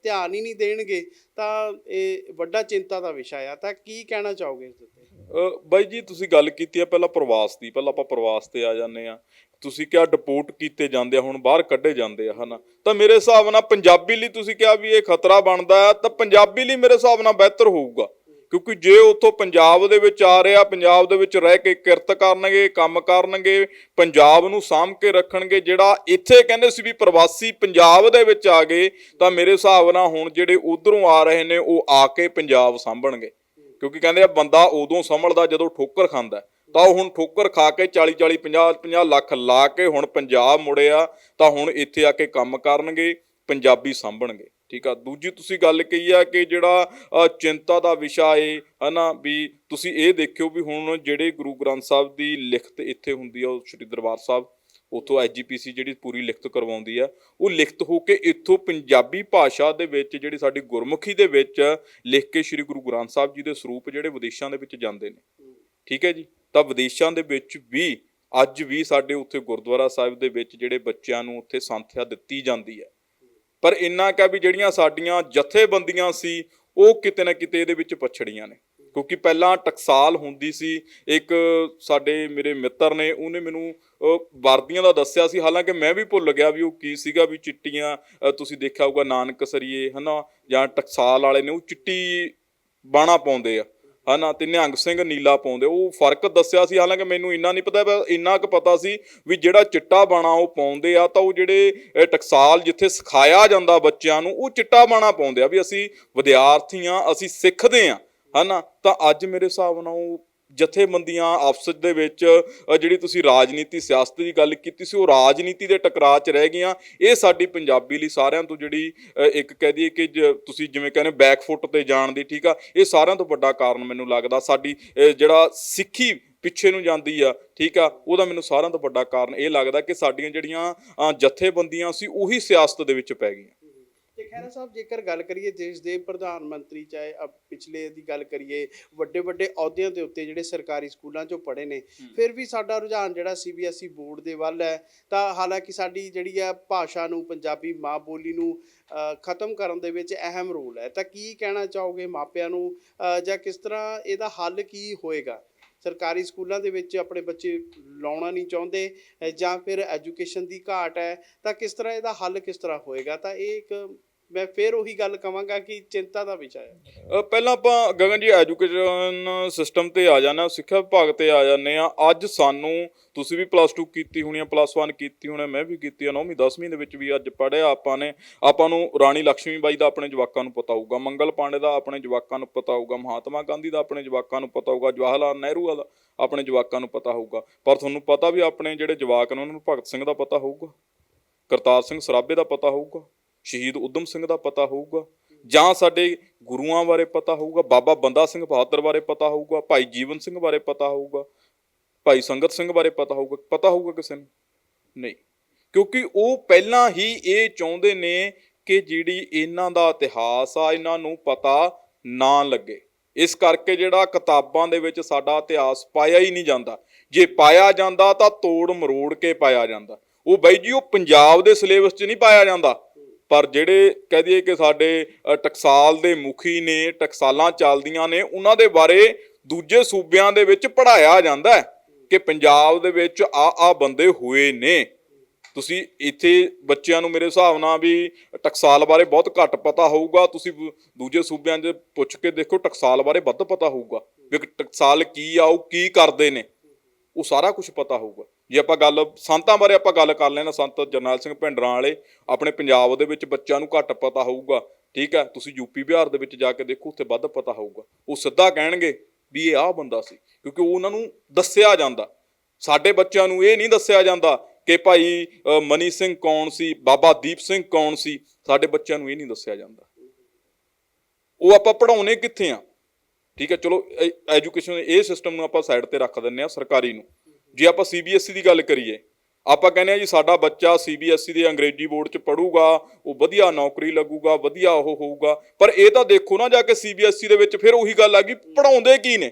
ਧਿਆਨ ਹੀ ਨਹੀਂ ਦੇਣਗੇ ਤਾਂ ਇਹ ਵੱਡਾ ਚਿੰਤਾ ਦਾ ਵਿਸ਼ਾ ਆ। ਤਾਂ ਕੀ ਕਹਿਣਾ ਚਾਹੋਗੇ ਇਸ ਉੱਤੇ? ਬਾਈ ਜੀ, ਤੁਸੀਂ ਗੱਲ ਕੀਤੀ ਆ ਪਹਿਲਾਂ ਪ੍ਰਵਾਸ ਦੀ, ਪਹਿਲਾਂ ਆਪਾਂ ਪ੍ਰਵਾਸ ਤੇ ਆ ਜਾਂਦੇ ਆ। ਤੁਸੀਂ ਕਿਹਾ ਡਿਪੋਰਟ ਕੀਤੇ ਜਾਂਦੇ ਆ, ਹੁਣ ਬਾਹਰ ਕੱਢੇ ਜਾਂਦੇ ਆ, ਹਨਾ। ਤਾਂ ਮੇਰੇ ਹਿਸਾਬ ਨਾਲ ਪੰਜਾਬੀ ਲਈ ਤੁਸੀਂ ਕਿਹਾ ਵੀ ਇਹ ਖਤਰਾ ਬਣਦਾ ਹੈ ਤਾਂ ਪੰਜਾਬੀ ਲਈ ਮੇਰੇ ਹਿਸਾਬ ਨਾਲ ਬਿਹਤਰ ਹੋਊਗਾ। ਕਿਉਂਕਿ ਜੇ ਉੱਥੋਂ ਪੰਜਾਬ ਦੇ ਵਿੱਚ ਆ ਰਿਹਾ, ਪੰਜਾਬ ਦੇ ਵਿੱਚ ਰਹਿ ਕੇ ਕਿਰਤ ਕਰਨਗੇ, ਕੰਮ ਕਰਨਗੇ, ਪੰਜਾਬ ਨੂੰ ਸਾਂਭ ਕੇ ਰੱਖਣਗੇ, ਜਿਹੜਾ ਇੱਥੇ ਕਹਿੰਦੇ ਸੀ ਵੀ ਪ੍ਰਵਾਸੀ ਪੰਜਾਬ ਦੇ ਵਿੱਚ ਆ ਗਏ, ਤਾਂ ਮੇਰੇ ਹਿਸਾਬ ਨਾਲ ਹੁਣ ਜਿਹੜੇ ਉਧਰੋਂ ਆ ਰਹੇ ਨੇ, ਉਹ ਆ ਕੇ ਪੰਜਾਬ ਸਾਂਭਣਗੇ। ਕਿਉਂਕਿ ਕਹਿੰਦੇ ਆ ਬੰਦਾ ਉਦੋਂ ਸੰਭਲਦਾ ਜਦੋਂ ਠੋਕਰ ਖਾਂਦਾ ਤਾਂ ਉਹ ਹੁਣ ਠੋਕਰ ਖਾ ਕੇ 40 40 50 50 ਲੱਖ ਲਾ ਕੇ ਹੁਣ ਪੰਜਾਬ ਮੁੜਿਆ ਤਾਂ ਹੁਣ ਇੱਥੇ ਆ ਕੇ ਕੰਮ ਕਰਨਗੇ, ਪੰਜਾਬੀ ਸਾਂਭਣਗੇ। ਠੀਕ ਆ? ਦੂਜੀ ਤੁਸੀਂ ਗੱਲ ਕਹੀ ਆ ਕਿ ਜਿਹੜਾ ਚਿੰਤਾ ਦਾ ਵਿਸ਼ਾ ਏ, ਹਨਾ, ਵੀ ਤੁਸੀਂ ਇਹ ਦੇਖਿਓ ਵੀ ਹੁਣ ਜਿਹੜੇ ਗੁਰੂ ਗ੍ਰੰਥ ਸਾਹਿਬ ਦੀ ਲਿਖਤ ਇੱਥੇ ਹੁੰਦੀ ਆ, ਉਹ ਸ੍ਰੀ ਦਰਬਾਰ ਸਾਹਿਬ ਉਥੋਂ ਐਜੀਪੀਸੀ ਜਿਹੜੀ ਪੂਰੀ ਲਿਖਤ ਕਰਵਾਉਂਦੀ ਆ, ਉਹ ਲਿਖਤ ਹੋ ਕੇ ਇੱਥੋਂ ਪੰਜਾਬੀ ਭਾਸ਼ਾ ਦੇ ਵਿੱਚ ਜਿਹੜੀ ਸਾਡੀ ਗੁਰਮੁਖੀ ਦੇ ਵਿੱਚ ਲਿਖ ਕੇ ਸ੍ਰੀ ਗੁਰੂ ਗ੍ਰੰਥ ਸਾਹਿਬ ਜੀ ਦੇ ਸਰੂਪ ਜਿਹੜੇ ਵਿਦੇਸ਼ਾਂ ਦੇ ਵਿੱਚ ਜਾਂਦੇ ਨੇ। ਠੀਕ ਹੈ ਜੀ? ਤਾਂ ਵਿਦੇਸ਼ਾਂ ਦੇ ਵਿੱਚ ਵੀ ਅੱਜ ਵੀ ਸਾਡੇ ਉੱਥੇ ਗੁਰਦੁਆਰਾ ਸਾਹਿਬ ਦੇ ਵਿੱਚ ਜਿਹੜੇ ਬੱਚਿਆਂ ਨੂੰ ਉੱਥੇ ਸੰਥਿਆ ਦਿੱਤੀ ਜਾਂਦੀ ਹੈ। ਪਰ ਇੰਨਾ ਕਾ ਵੀ ਜਿਹੜੀਆਂ ਸਾਡੀਆਂ ਜਥੇਬੰਦੀਆਂ ਸੀ, ਉਹ ਕਿਤੇ ਨਾ ਕਿਤੇ ਇਹਦੇ ਵਿੱਚ ਪਛੜੀਆਂ ਨੇ। ਕਿਉਂਕਿ ਪਹਿਲਾਂ ਟਕਸਾਲ ਹੁੰਦੀ ਸੀ, ਇੱਕ ਸਾਡੇ ਮੇਰੇ ਮਿੱਤਰ ਨੇ, ਉਹਨੇ ਮੈਨੂੰ ਵਰਦੀਆਂ ਦਾ ਦੱਸਿਆ ਸੀ, ਹਾਲਾਂਕਿ ਮੈਂ ਵੀ ਭੁੱਲ ਗਿਆ ਵੀ ਉਹ ਕੀ ਸੀਗਾ ਵੀ ਚਿੱਟੀਆਂ ਤੁਸੀਂ ਦੇਖਿਆ ਹੋਊਗਾ ਨਾਨਕ ਸਰੀਏ, ਹਨਾ, ਜਾਂ ਟਕਸਾਲ ਵਾਲੇ ਨੇ, ਉਹ ਚਿੱਟੀ ਬਾਣਾ ਪਾਉਂਦੇ ਆ, ਹਨਾ, ਤੇ ਨਿਹੰਗ ਸਿੰਘ ਨੀਲਾ ਪਾਉਂਦੇ ਉਹ ਫ਼ਰਕ ਦੱਸਿਆ ਸੀ, ਹਾਲਾਂਕਿ ਮੈਨੂੰ ਇੰਨਾ ਨਹੀਂ ਪਤਾ, ਪਰ ਇੰਨਾ ਕੁ ਪਤਾ ਸੀ ਵੀ ਜਿਹੜਾ ਚਿੱਟਾ ਬਾਣਾ ਉਹ ਪਾਉਂਦੇ ਆ, ਤਾਂ ਉਹ ਜਿਹੜੇ ਟਕਸਾਲ ਜਿੱਥੇ ਸਿਖਾਇਆ ਜਾਂਦਾ ਬੱਚਿਆਂ ਨੂੰ, ਉਹ ਚਿੱਟਾ ਬਾਣਾ ਪਾਉਂਦੇ ਆ, ਵੀ ਅਸੀਂ ਵਿਦਿਆਰਥੀ ਆ, ਅਸੀਂ ਸਿੱਖਦੇ ਆ, ਹਨਾ, ਤਾਂ ਅੱਜ ਮੇਰੇ ਹਿਸਾਬ ਨਾਲ ਉਹ ਜਥੇਬੰਦੀਆਂ ਆਪਸ ਦੇ ਵਿੱਚ ਜਿਹੜੀ ਤੁਸੀਂ ਰਾਜਨੀਤੀ, ਸਿਆਸਤ ਦੀ ਗੱਲ ਕੀਤੀ ਸੀ, ਉਹ ਰਾਜਨੀਤੀ ਦੇ ਟਕਰਾਅ 'ਚ ਰਹਿ ਗਈਆਂ। ਇਹ ਸਾਡੀ ਪੰਜਾਬੀ ਲਈ ਸਾਰਿਆਂ ਤੋਂ ਜਿਹੜੀ ਇੱਕ ਕਹਿ ਦਈਏ ਕਿ ਜ- ਤੁਸੀਂ ਜਿਵੇਂ ਕਹਿੰਦੇ ਬੈਕਫੁੱਟ ਤੇ ਜਾਣ ਦੀ, ਠੀਕ ਆ? ਇਹ ਸਾਰਿਆਂ ਤੋਂ ਵੱਡਾ ਕਾਰਨ ਮੈਨੂੰ ਲੱਗਦਾ, ਸਾਡੀ ਜਿਹੜਾ ਸਿੱਖੀ ਪਿੱਛੇ ਨੂੰ ਜਾਂਦੀ ਆ, ਠੀਕ ਆ? ਉਹਦਾ ਮੈਨੂੰ ਸਾਰਿਆਂ ਤੋਂ ਵੱਡਾ ਕਾਰਨ ਇਹ ਲੱਗਦਾ ਕਿ ਸਾਡੀਆਂ ਜਿਹੜੀਆਂ ਜਥੇਬੰਦੀਆਂ ਸੀ, ਉਹੀ ਸਿਆਸਤ ਦੇ ਵਿੱਚ ਪੈ ਗਈਆਂ। ਤੇ ਖਹਿਰਾ ਸਾਹਿਬ ਜੇਕਰ ਗੱਲ ਕਰੀਏ ਦੇਸ਼ ਦੇ ਪ੍ਰਧਾਨ ਮੰਤਰੀ ਚਾਹੇ ਅ, ਪਿਛਲੇ ਦੀ ਗੱਲ ਕਰੀਏ ਵੱਡੇ ਵੱਡੇ ਅਹੁਦਿਆਂ ਦੇ ਉੱਤੇ ਜਿਹੜੇ ਸਰਕਾਰੀ ਸਕੂਲਾਂ 'ਚੋਂ ਪੜ੍ਹੇ ਨੇ ਫਿਰ ਵੀ ਸਾਡਾ ਰੁਝਾਨ ਜਿਹੜਾ ਸੀਬੀਐਸਈ ਬੋਰਡ ਦੇ ਵੱਲ ਹੈ ਤਾਂ ਹਾਲਾਂਕਿ ਸਾਡੀ ਜਿਹੜੀ ਆ ਭਾਸ਼ਾ ਨੂੰ ਪੰਜਾਬੀ ਮਾਂ ਬੋਲੀ ਨੂੰ ਅ, ਖਤਮ ਕਰਨ ਦੇ ਵਿੱਚ ਅਹਿਮ ਰੋਲ ਹੈ। ਤਾਂ ਕੀ ਕਹਿਣਾ ਚਾਹੋਗੇ ਮਾਪਿਆਂ ਨੂੰ? ਅ, ਜਾਂ ਕਿਸ ਤਰ੍ਹਾਂ ਇਹਦਾ ਹੱਲ ਕੀ ਹੋਏਗਾ? ਸਰਕਾਰੀ ਸਕੂਲਾਂ ਦੇ ਵਿੱਚ ਆਪਣੇ ਬੱਚੇ ਲਾਉਣਾ ਨਹੀਂ ਚਾਹੁੰਦੇ ਅ, ਜਾਂ ਫਿਰ ਐਜੂਕੇਸ਼ਨ ਦੀ ਘਾਟ ਹੈ ਤਾਂ ਕਿਸ ਤਰ੍ਹਾਂ ਇਹਦਾ ਹੱਲ ਕਿਸ ਤਰ੍ਹਾਂ ਹੋਏਗਾ? ਤਾਂ ਇਹ ਇੱਕ ਮੈਂ ਫਿਰ ਉਹੀ ਗੱਲ ਕਵਾਂਗਾ ਕਿ ਚਿੰਤਾ ਦਾ ਵਿਸ਼ਾ ਹੈ। ਅ, ਪਹਿਲਾਂ ਆਪਾਂ ਗਗਨ ਜੀ ਐਜੂਕੇਸ਼ਨ ਸਿਸਟਮ ਤੇ ਆ ਜਾਣਾ ਸਿੱਖਿਆ ਵਿਭਾਗ ਤੇ ਆ ਜਾਂਦੇ ਆ ਅੱਜ ਸਾਨੂੰ ਤੁਸੀਂ ਵੀ ਪਲੱਸ 2 ਕੀਤੀ ਹੋਣੀ ਆ ਪਲੱਸ 1 ਕੀਤੀ ਹੋਣੀ ਆ, ਮੈਂ ਵੀ ਕੀਤੀ ਆ 9ਵੀਂ 10ਵੀਂ ਦੇ ਵਿੱਚ ਵੀ ਅੱਜ ਪੜ੍ਹਿਆ ਆਪਾਂ ਨੇ। ਆਪਾਂ ਨੂੰ ਰਾਣੀ ਲక్ష్ਮੀ ਬਾਈ ਦਾ ਆਪਣੇ ਜਵਾਕਾਂ ਨੂੰ ਪਤਾ ਹੋਊਗਾ ਮੰਗਲ ਪਾਂਡੇ ਦਾ ਆਪਣੇ ਜਵਾਕਾਂ ਨੂੰ ਪਤਾ ਹੋਊਗਾ ਮਹਾਤਮਾ ਗਾਂਧੀ ਦਾ ਆਪਣੇ ਜਵਾਕਾਂ ਨੂੰ ਪਤਾ ਹੋਊਗਾ ਜਵਾਹਰ ਲਾਲ ਨਹਿਰੂ ਦਾ ਆਪਣੇ ਜਵਾਕਾਂ ਨੂੰ ਪਤਾ ਹੋਊਗਾ। ਪਰ ਤੁਹਾਨੂੰ ਪਤਾ ਵੀ ਆਪਣੇ ਜਿਹੜੇ ਜਵਾਕ ਨੇ ਉਹਨਾਂ ਨੂੰ ਭਗਤ ਸਿੰਘ ਦਾ ਪਤਾ ਹੋਊਗਾ ਕਰਤਾਰ ਸਿੰਘ ਸਰਾਭੇ ਦਾ ਪਤਾ ਹੋਊਗਾ। ਸ਼ਹੀਦ ਉਦਮ ਸਿੰਘ ਦਾ ਪਤਾ ਹੋਊਗਾ, ਜਾਂ ਸਾਡੇ ਗੁਰੂਆਂ ਬਾਰੇ ਪਤਾ ਹੋਊਗਾ, ਬਾਬਾ ਬੰਦਾ ਸਿੰਘ ਬਹਾਦਰ ਬਾਰੇ ਪਤਾ ਹੋਊਗਾ, ਭਾਈ ਜੀਵਨ ਸਿੰਘ ਬਾਰੇ ਪਤਾ ਹੋਊਗਾ, ਭਾਈ ਸੰਗਤ ਸਿੰਘ ਬਾਰੇ ਪਤਾ ਹੋਊਗਾ ਪਤਾ ਹੋਊਗਾ ਕਿਸੇ ਨੂੰ? ਨਹੀਂ। ਕਿਉਂਕਿ ਉਹ ਪਹਿਲਾਂ ਹੀ ਇਹ ਚਾਹੁੰਦੇ ਨੇ ਕਿ ਜਿਹੜੀ ਇਹਨਾਂ ਦਾ ਇਤਿਹਾਸ ਆ, ਇਹਨਾਂ ਨੂੰ ਪਤਾ ਨਾ ਲੱਗੇ। ਇਸ ਕਰਕੇ ਜਿਹੜਾ ਕਿਤਾਬਾਂ ਦੇ ਵਿੱਚ ਸਾਡਾ ਇਤਿਹਾਸ ਪਾਇਆ ਹੀ ਨਹੀਂ ਜਾਂਦਾ। ਜੇ ਪਾਇਆ ਜਾਂਦਾ ਤਾਂ ਤੋੜ ਮਰੋੜ ਕੇ ਪਾਇਆ ਜਾਂਦਾ। ਉਹ ਬਾਈ ਜੀ, ਉਹ ਪੰਜਾਬ ਦੇ ਸਿਲੇਬਸ 'ਚ ਨਹੀਂ ਪਾਇਆ ਜਾਂਦਾ। ਪਰ ਜਿਹੜੇ ਕਹਿ ਦਈਏ ਕਿ ਸਾਡੇ ਟਕਸਾਲ ਦੇ ਮੁਖੀ ਨੇ, ਟਕਸਾਲਾਂ ਚੱਲਦੀਆਂ ਨੇ, ਉਹਨਾਂ ਦੇ ਬਾਰੇ ਦੂਜੇ ਸੂਬਿਆਂ ਦੇ ਵਿੱਚ ਪੜਾਇਆ ਜਾਂਦਾ ਹੈ ਕਿ ਪੰਜਾਬ ਦੇ ਵਿੱਚ ਆ ਆ ਬੰਦੇ ਹੋਏ ਨੇ। ਤੁਸੀਂ ਇੱਥੇ ਬੱਚਿਆਂ ਨੂੰ ਮੇਰੇ ਹਿਸਾਬ ਨਾਲ ਵੀ ਟਕਸਾਲ ਬਾਰੇ ਬਹੁਤ ਘੱਟ ਪਤਾ ਹੋਊਗਾ। ਤੁਸੀਂ ਦੂਜੇ ਸੂਬਿਆਂ 'ਚ ਪੁੱਛ ਕੇ ਦੇਖੋ, ਟਕਸਾਲ ਬਾਰੇ ਵੱਧ ਪਤਾ ਹੋਊਗਾ ਵੀ ਟਕਸਾਲ ਕੀ ਆ, ਉਹ ਕੀ ਕਰਦੇ ਨੇ, ਉਹ ਸਾਰਾ ਕੁਝ ਪਤਾ ਹੋਊਗਾ। ਜੇ ਆਪਾਂ ਗੱਲ, ਸੰਤਾਂ ਬਾਰੇ ਆਪਾਂ ਗੱਲ ਕਰ ਲੈਣਾ ਸੰਤ ਜਰਨੈਲ ਸਿੰਘ ਭਿੰਡਰਾਂ ਵਾਲੇ, ਆਪਣੇ ਪੰਜਾਬ ਦੇ ਵਿੱਚ ਬੱਚਿਆਂ ਨੂੰ ਘੱਟ ਪਤਾ ਹੋਊਗਾ, ਠੀਕ ਹੈ? ਤੁਸੀਂ ਯੂਪੀ ਬਿਹਾਰ ਦੇ ਵਿੱਚ ਜਾ ਕੇ ਦੇਖੋ, ਉੱਥੇ ਵੱਧ ਪਤਾ ਹੋਊਗਾ। ਉਹ ਸਿੱਧਾ ਕਹਿਣਗੇ ਵੀ ਇਹ ਆਹ ਬੰਦਾ ਸੀ, ਕਿਉਂਕਿ ਉਹ ਉਹਨਾਂ ਨੂੰ ਦੱਸਿਆ ਜਾਂਦਾ। ਸਾਡੇ ਬੱਚਿਆਂ ਨੂੰ ਇਹ ਨਹੀਂ ਦੱਸਿਆ ਜਾਂਦਾ ਕਿ ਭਾਈ ਮਨੀ ਸਿੰਘ ਕੌਣ ਸੀ, ਬਾਬਾ ਦੀਪ ਸਿੰਘ ਕੌਣ ਸੀ, ਸਾਡੇ ਬੱਚਿਆਂ ਨੂੰ ਇਹ ਨਹੀਂ ਦੱਸਿਆ ਜਾਂਦਾ। ਉਹ ਆਪਾਂ ਪੜਾਉਨੇ ਕਿੱਥੇ ਆ? ਠੀਕ ਹੈ, ਚਲੋ ਐਜੂਕੇਸ਼ਨ, ਇਹ ਸਿਸਟਮ ਨੂੰ ਆਪਾਂ ਸਾਈਡ ਤੇ ਰੱਖ ਦਿੰਨੇ ਆ ਸਰਕਾਰੀ ਨੂੰ। ਜੇ ਆਪਾਂ ਸੀਬੀਐਸਈ ਦੀ ਗੱਲ ਕਰੀਏ, ਆਪਾਂ ਕਹਿੰਦੇ ਆ ਜੀ ਸਾਡਾ ਬੱਚਾ ਸੀਬੀਐਸਈ ਦੇ ਅੰਗਰੇਜ਼ੀ ਬੋਰਡ 'ਚ ਪੜੂਗਾ ਉਹ ਵਧੀਆ ਨੌਕਰੀ ਲੱਗੂਗਾ, ਵਧੀਆ ਉਹ ਹੋਊਗਾ, ਪਰ ਇਹ ਤਾਂ ਦੇਖੋ ਨਾ ਜਾ ਕੇ ਸੀਬੀਐਸਈ ਦੇ ਵਿੱਚ ਫਿਰ ਉਹੀ ਗੱਲ ਆ ਗਈ ਪੜਾਉਂਦੇ ਕੀ ਨੇ?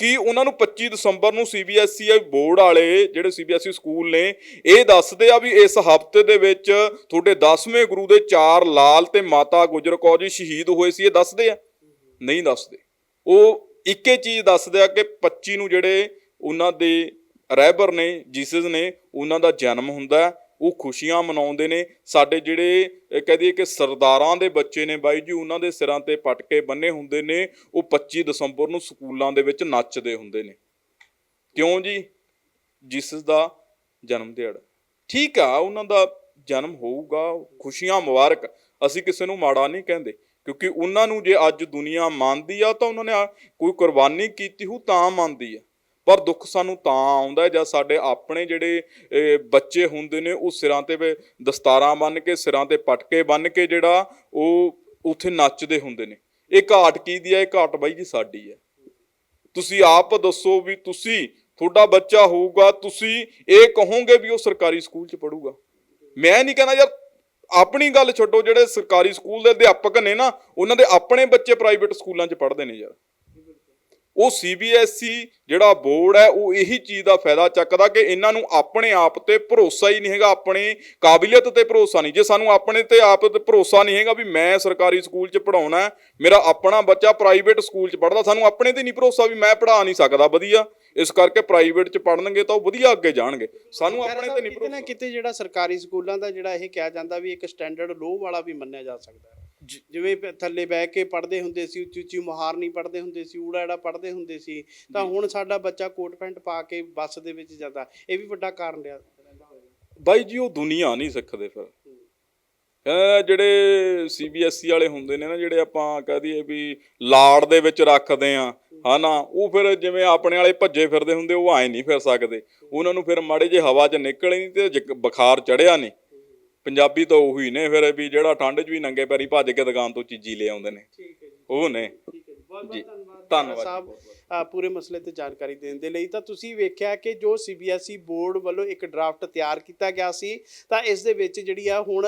ਕੀ ਉਹਨਾਂ ਨੂੰ 25 ਦਸੰਬਰ ਨੂੰ ਸੀਬੀਐਸਈ ਬੋਰਡ ਵਾਲੇ ਜਿਹੜੇ ਸੀਬੀਐਸਈ ਸਕੂਲ ਨੇ, ਇਹ ਦੱਸਦੇ ਆ ਵੀ ਇਸ ਹਫ਼ਤੇ ਦੇ ਵਿੱਚ ਤੁਹਾਡੇ 10ਵੇਂ ਗੁਰੂ ਦੇ ਚਾਰ ਲਾਲ ਤੇ ਮਾਤਾ ਗੁਜਰ ਕੌਰ ਜੀ ਸ਼ਹੀਦ ਹੋਏ ਸੀ, ਇਹ ਦੱਸਦੇ ਆ? ਨਹੀਂ ਦੱਸਦੇ। ਉਹ ਇੱਕੇ ਚੀਜ਼ ਦੱਸਦੇ ਆ ਕਿ 25 ਨੂੰ ਜਿਹੜੇ ਉਹਨਾਂ ਦੇ ਰਹਿਬਰ ਨੇ, ਜੀਸਸ ਨੇ ਉਹਨਾਂ ਦਾ ਜਨਮ ਹੁੰਦਾ ਉਹ ਖੁਸ਼ੀਆਂ ਮਨਾਉਂਦੇ ਨੇ। ਸਾਡੇ ਜਿਹੜੇ, ਇਹ ਕਹਿ ਦਈਏ ਕਿ ਸਰਦਾਰਾਂ ਦੇ ਬੱਚੇ ਨੇ ਬਾਈ ਜੀ, ਉਹਨਾਂ ਦੇ ਸਿਰਾਂ ਤੇ ਪਟਕੇ ਬੰਨੇ ਹੁੰਦੇ ਨੇ, ਉਹ 25 ਦਸੰਬਰ ਨੂੰ ਸਕੂਲਾਂ ਦੇ ਵਿੱਚ ਨੱਚਦੇ ਹੁੰਦੇ ਨੇ। ਕਿਉਂ ਜੀ? ਜੀਸਸ ਦਾ ਜਨਮ ਦਿਹਾੜਾ। ਠੀਕ ਆ, ਉਹਨਾਂ ਦਾ ਜਨਮ ਹੋਊਗਾ, ਖੁਸ਼ੀਆਂ ਮੁਬਾਰਕ। ਅਸੀਂ ਕਿਸੇ ਨੂੰ ਮਾੜਾ ਨਹੀਂ ਕਹਿੰਦੇ, ਕਿਉਂਕਿ ਉਹਨਾਂ ਨੂੰ ਜੇ ਅੱਜ ਦੁਨੀਆ ਮੰਨਦੀ ਆ, ਤਾਂ ਉਹਨਾਂ ਨੇ ਆ- ਕੋਈ ਕੁਰਬਾਨੀ ਕੀਤੀ ਹੋ ਤਾਂ ਮੰਨਦੀ ਆ। ਪਰ ਦੁੱਖ ਸਾਨੂੰ ਤਾਂ ਆਉਂਦਾ ਹੈ ਜਦ ਸਾਡੇ ਆਪਣੇ ਜਿਹੜੇ ਬੱਚੇ ਹੁੰਦੇ ਨੇ, ਉਹ ਸਿਰਾਂ ਤੇ ਦਸਤਾਰਾਂ ਬੰਨ ਕੇ, ਸਿਰਾਂ ਤੇ ਪਟਕੇ ਬੰਨ ਕੇ ਜਿਹੜਾ ਉਹ ਉੱਥੇ ਨੱਚਦੇ ਹੁੰਦੇ ਨੇ। ਇਹ ਘਾਟ ਕੀ ਦੀ ਹੈ? ਇਹ ਘਾਟ ਬਾਈ ਜੀ ਸਾਡੀ ਹੈ। ਤੁਸੀਂ ਆਪ ਦੱਸੋ ਵੀ ਤੁਸੀਂ, ਤੁਹਾਡਾ ਬੱਚਾ ਹੋਊਗਾ, ਤੁਸੀਂ ਇਹ ਕਹੋਗੇ ਵੀ ਉਹ ਸਰਕਾਰੀ ਸਕੂਲ 'ਚ ਪੜੂਗਾ ਮੈਂ ਨਹੀਂ ਕਹਿੰਦਾ ਯਾਰ, ਆਪਣੀ ਗੱਲ ਛੱਡੋ, ਜਿਹੜੇ ਸਰਕਾਰੀ ਸਕੂਲ ਦੇ ਅਧਿਆਪਕ ਨੇ ਨਾ, ਉਹਨਾਂ ਦੇ ਆਪਣੇ ਬੱਚੇ ਪ੍ਰਾਈਵੇਟ ਸਕੂਲਾਂ 'ਚ ਪੜ੍ਹਦੇ ਨੇ ਯਾਰ। ਉਹ ਸੀਬੀਐਸਈ ਜਿਹੜਾ ਬੋਰਡ ਹੈ ਉਹ ਇਹੀ ਚੀਜ਼ ਦਾ ਫਾਇਦਾ ਚੱਕਦਾ ਕਿ ਇਹਨਾਂ ਨੂੰ ਆਪਣੇ ਆਪ ਤੇ ਭਰੋਸਾ ਹੀ ਨਹੀਂ ਹੈਗਾ ਆਪਣੀ ਕਾਬਲੀਅਤ ਤੇ ਭਰੋਸਾ ਨਹੀਂ। ਜੇ ਸਾਨੂੰ ਆਪਣੇ ਤੇ ਆਪ ਤੇ ਭਰੋਸਾ ਨਹੀਂ ਹੈਗਾ ਵੀ ਮੈਂ ਸਰਕਾਰੀ ਸਕੂਲ 'ਚ ਪੜਾਉਣਾ ਮੇਰਾ ਆਪਣਾ ਬੱਚਾ ਪ੍ਰਾਈਵੇਟ ਸਕੂਲ 'ਚ ਪੜਦਾ ਸਾਨੂੰ ਆਪਣੇ ਤੇ ਨਹੀਂ ਭਰੋਸਾ ਵੀ ਮੈਂ ਪੜਾ ਨਹੀਂ ਸਕਦਾ ਵਧੀਆ। ਇਸ ਕਰਕੇ ਪ੍ਰਾਈਵੇਟ 'ਚ ਪੜਨਗੇ ਤਾਂ ਉਹ ਵਧੀਆ ਅੱਗੇ ਜਾਣਗੇ। ਸਾਨੂੰ ਆਪਣੇ ਤੇ ਨਹੀਂ ਕਿਤੇ ਨਾ ਭਰੋਸਾ। ਕਿਤੇ ਜਿਹੜਾ ਸਰਕਾਰੀ ਸਕੂਲਾਂ ਦਾ ਜਿਹੜਾ ਇਹ ਕਿਹਾ ਜਾਂਦਾ ਵੀ ਇੱਕ ਸਟੈਂਡਰਡ ਲੋ ਵਾਲਾ ਵੀ ਮੰਨਿਆ ਜਾ ਸਕਦਾ ਹੈ। ਜਿਵੇਂ ਥੱਲੇ ਬਹਿ ਕੇ ਪੜ੍ਹਦੇ ਹੁੰਦੇ ਸੀ ਉੱਚੀ ਉੱਚੀ ਮੁਹਾਰ ਨਹੀਂ ਪੜ੍ਹਦੇ ਹੁੰਦੇ ਸੀ ਊੜਾ ਐੜਾ ਪੜ੍ਹਦੇ ਹੁੰਦੇ ਸੀ ਤਾਂ ਹੁਣ ਸਾਡਾ ਬੱਚਾ ਕੋਟ ਪੈਂਟ ਪਾ ਕੇ ਬੱਸ ਦੇ ਵਿੱਚ ਜਾਂਦਾ ਇਹ ਵੀ ਵੱਡਾ ਕਾਰਨ ਰਿਹਾ। ਬਾਈ ਜੀ ਉਹ ਦੁਨੀਆ ਨਹੀਂ ਸਿੱਖਦੇ ਫਿਰ। ਜਿਹੜੇ ਸੀਬੀਐਸਈ ਵਾਲੇ ਹੁੰਦੇ ਨੇ ਨਾ ਜਿਹੜੇ ਆਪਾਂ ਕਹਿ ਦਈਏ ਵੀ ਲਾੜ ਦੇ ਵਿੱਚ ਰੱਖਦੇ ਆ ਹਨਾ ਉਹ ਫਿਰ ਜਿਵੇਂ ਆਪਣੇ ਵਾਲੇ ਭੱਜੇ ਫਿਰਦੇ ਹੁੰਦੇ ਉਹ ਐ ਨਹੀਂ ਫਿਰ ਸਕਦੇ। ਉਹਨਾਂ ਨੂੰ ਫਿਰ ਮਾੜੇ ਜੇ ਹਵਾ 'ਚ ਨਿਕਲੇ ਨਹੀਂ ਤੇ ਬੁਖਾਰ ਚੜਿਆ ਨਹੀਂ। ਪੰਜਾਬੀ ਤਾਂ ਉਹੀ ਨੇ ਫਿਰ ਵੀ ਜਿਹੜਾ ਠੰਡ 'ਚ ਵੀ ਨੰਗੇ ਪੈਰੀ ਭੱਜ ਕੇ ਦੁਕਾਨ ਤੋਂ ਚੀਜ਼ੀ ਲੈ ਆਉਂਦੇ ਨੇ। ਠੀਕ ਹੈ ਜੀ। ਉਹ ਨੇ। ਠੀਕ ਹੈ ਜੀ। ਬਹੁਤ। ਬਹੁਤ ਧੰਨਵਾਦ। ਧੰਨਵਾਦ ਸਾਹਿਬ ਪੂਰੇ ਮਸਲੇ ਤੇ ਜਾਣਕਾਰੀ ਦੇਣ ਦੇ ਲਈ। ਤਾਂ ਤੁਸੀਂ ਵੇਖਿਆ ਕਿ ਜੋ ਸੀਬੀਐਸਈ ਬੋਰਡ ਵੱਲੋਂ ਇੱਕ ਡਰਾਫਟ ਤਿਆਰ ਕੀਤਾ ਗਿਆ ਸੀ, ਤਾਂ ਇਸ ਦੇ ਵਿੱਚ ਜਿਹੜੀ ਆ ਹੁਣ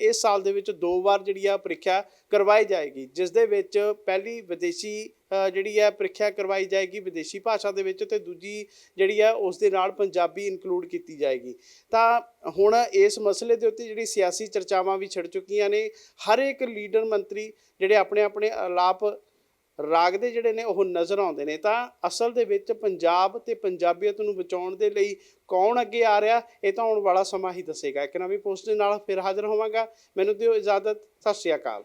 ਇਸ ਸਾਲ ਦੇ ਵਿੱਚ ਦੋ ਵਾਰ ਜਿਹੜੀ ਆ ਪ੍ਰੀਖਿਆ ਕਰਵਾਈ ਜਾਏਗੀ, ਜਿਸ ਦੇ ਵਿੱਚ ਪਹਿਲੀ ਵਿਦੇਸ਼ੀ ਜਿਹੜੀ ਆ ਪ੍ਰੀਖਿਆ ਕਰਵਾਈ ਜਾਏਗੀ ਵਿਦੇਸ਼ੀ ਭਾਸ਼ਾ ਦੇ ਵਿੱਚ ਤੇ ਦੂਜੀ ਜਿਹੜੀ ਆ ਉਸ ਦੇ ਨਾਲ ਪੰਜਾਬੀ ਇਨਕਲੂਡ ਕੀਤੀ ਜਾਏਗੀ। ਤਾਂ ਹੁਣ ਇਸ ਮਸਲੇ ਦੇ ਉੱਤੇ ਜਿਹੜੀ ਸਿਆਸੀ ਚਰਚਾਵਾਂ ਵੀ ਛਿੜ ਚੁੱਕੀਆਂ ਨੇ, ਹਰ ਇੱਕ ਲੀਡਰ ਮੰਤਰੀ ਜਿਹੜੇ ਆਪਣੇ ਆਪਣੇ ਆਲਾਪ ਰਾਗ ਦੇ ਜਿਹੜੇ ਨੇ ਉਹ ਨਜ਼ਰ ਆਉਂਦੇ ਨੇ। ਤਾਂ ਅਸਲ ਦੇ ਵਿੱਚ ਪੰਜਾਬ ਤੇ ਪੰਜਾਬੀਅਤ ਨੂੰ ਬਚਾਉਣ ਦੇ ਲਈ ਕੌਣ ਅੱਗੇ ਆ ਰਿਹਾ, ਇਹ ਤਾਂ ਆਉਣ ਵਾਲਾ ਸਮਾਂ ਹੀ ਦੱਸੇਗਾ। ਇੱਕ ਨਵੀਂ ਪੋਸਟ ਦੇ ਨਾਲ ਫਿਰ ਹਾਜ਼ਰ ਹੋਵਾਂਗਾ। ਮੈਨੂੰ ਦਿਓ ਇਜਾਜ਼ਤ। ਸਤਿ ਸ਼੍ਰੀ ਅਕਾਲ।